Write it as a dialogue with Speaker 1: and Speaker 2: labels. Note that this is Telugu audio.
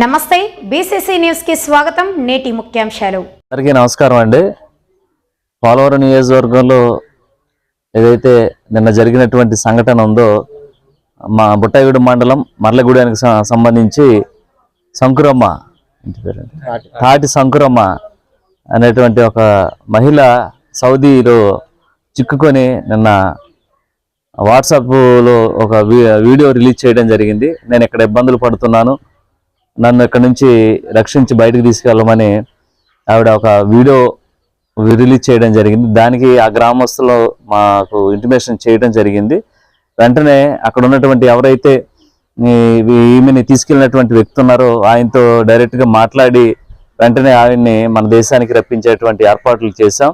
Speaker 1: నమస్తే బీసీసీ న్యూస్కి స్వాగతం నేటి ముఖ్యాంశాలు.
Speaker 2: అందరికీ నమస్కారం అండి. పోలవరం నియోజకవర్గంలో ఏదైతే నిన్న జరిగినటువంటి సంఘటన ఉందో మా బుట్టాయిగూడెం మండలం మర్లగూడెనికి సంబంధించి శంకురమ్మ తాటి శంకురమ్మ అనేటువంటి ఒక మహిళ సౌదీలో చిక్కుకొని నిన్న వాట్సాప్లో ఒక వీ- వీడియో రిలీజ్ చేయడం జరిగింది. నేను ఇక్కడ ఇబ్బందులు పడుతున్నాను. నన్ను ఇక్కడ నుంచి రక్షించి బయటకు తీసుకెళ్ళమని ఆవిడ ఒక వీడియో రిలీజ్ చేయడం జరిగింది. దానికి ఆ గ్రామస్తులు మాకు ఇంటిమేషన్ చేయడం జరిగింది. వెంటనే అక్కడ ఉన్నటువంటి ఎవరైతే ఈమెని తీసుకెళ్ళినటువంటి వ్యక్తి ఉన్నారో ఆయనతో డైరెక్ట్గా మాట్లాడి వెంటనే ఆయన్ని మన దేశానికి రప్పించేటువంటి ఏర్పాట్లు చేశాం.